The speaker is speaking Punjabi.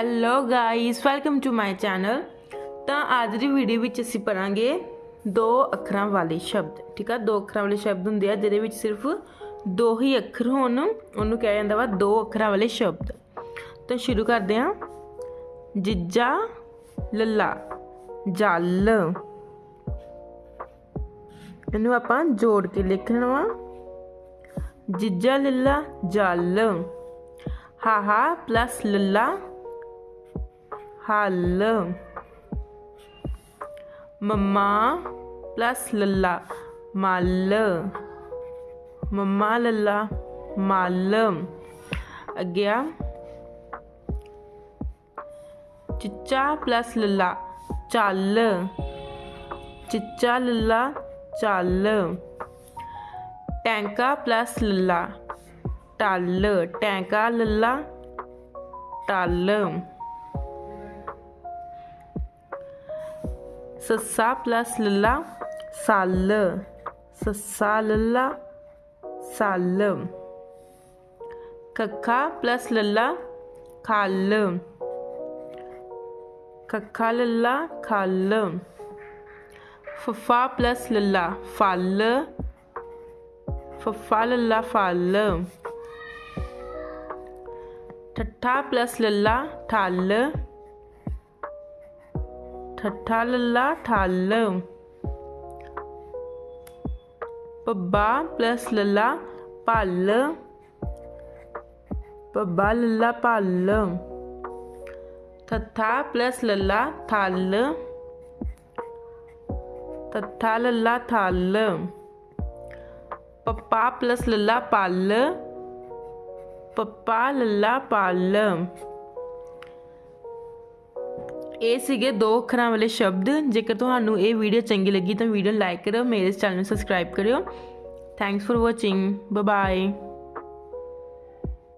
Hello guys welcome to my channel ਤਾਂ ਅੱਜ ਦੀ ਵੀਡੀਓ ਵਿੱਚ ਅਸੀਂ ਪੜਾਂਗੇ ਦੋ ਅੱਖਰਾਂ ਵਾਲੇ ਸ਼ਬਦ, ਠੀਕ ਆ? ਦੋ ਅੱਖਰਾਂ ਵਾਲੇ ਸ਼ਬਦ ਹੁੰਦੇ ਆ, ਜਿਹਦੇ ਵਿੱਚ ਸਿਰਫ ਦੋ ਹੀ ਅੱਖਰ ਹੋਣ, ਉਹਨੂੰ ਕਿਹਾ ਜਾਂਦਾ ਵਾ ਦੋ ਅੱਖਰਾਂ ਵਾਲੇ ਸ਼ਬਦ। ਤਾਂ ਸ਼ੁਰੂ ਕਰਦੇ ਹਾਂ। ਜਿੱਜਾ, ਲੱਲਾ, ਜਲ। ਇਹਨੂੰ ਆਪਾਂ ਜੋੜ ਕੇ ਲਿਖਣਾ ਵਾ। ਜਿੱਜਾ, ਲੱਲਾ, ਜਲ। ਹਾਹਾ ਪਲੱਸ ਲੱਲਾ। ਹਲ ਮੰਮਾ ਪਲੱਸ ਲੱਲਾ ਮਲ ਮੰਮਾ ਲੱਲਾ ਮਲ ਅੱਗੇ ਆ ਚਿੱਚਾ ਪਲੱਸ ਲੱਲਾ ਚੱਲ ਚਿੱਚਾ ਲੱਲਾ ਚੱਲ ਟੈਂਕਾ ਪਲੱਸ ਲੱਲਾ ਟੱਲ ਟੈਂਕਾ ਲੱਲਾ ਟੱਲ ਸੱਸਾ ਪਲੱਸ ਲੱਲਾ ਸੱਲ ਸੱਸਾ ਲੱਲਾ ਸੱਲ ਕੱਖਾ ਪਲੱਸ ਲੱਲਾ ਖੱਲ ਕੱਖਾ ਲੱਲਾ ਖੱਲ ਫਫਾ ਪਲੱਸ ਲੱਲਾ ਫਲ ਫਫਾ ਲੱਲਾ ਫਲ ਠੱਠਾ ਪਲੱਸ ਲੱਲਾ ਠੱਲ ਠੱਠਾ ਲੱਲਾ ਠੱਲ। ਪੱਬਾ ਪਲੱਸ ਲੱਲਾ ਪੱਲ ਪੱਬਾ ਲੱਲਾ ਪੱਲ ਠੱਠਾ ਪਲੱਸ ਲੱਲਾ ਠੱਲ। ਠੱਠਾ ਲੱਲਾ ਠੱਲ। ਪੱਪਾ ਪਲੱਸ ਲੱਲਾ ਪੱਲ ਪੱਪਾ ਲੱਲਾ ਪੱਲ ਇਹ ਸੀਗੇ ਦੋ ਅੱਖਰਾਂ ਵਾਲੇ ਸ਼ਬਦ। ਜੇਕਰ ਤੁਹਾਨੂੰ ਇਹ ਵੀਡੀਓ ਚੰਗੀ ਲੱਗੀ ਤਾਂ ਵੀਡੀਓ ਲਾਈਕ ਕਰੋ, ਮੇਰੇ ਚੈਨਲ ਨੂੰ ਸਬਸਕ੍ਰਾਈਬ ਕਰਿਓ। Thanks for watching bye bye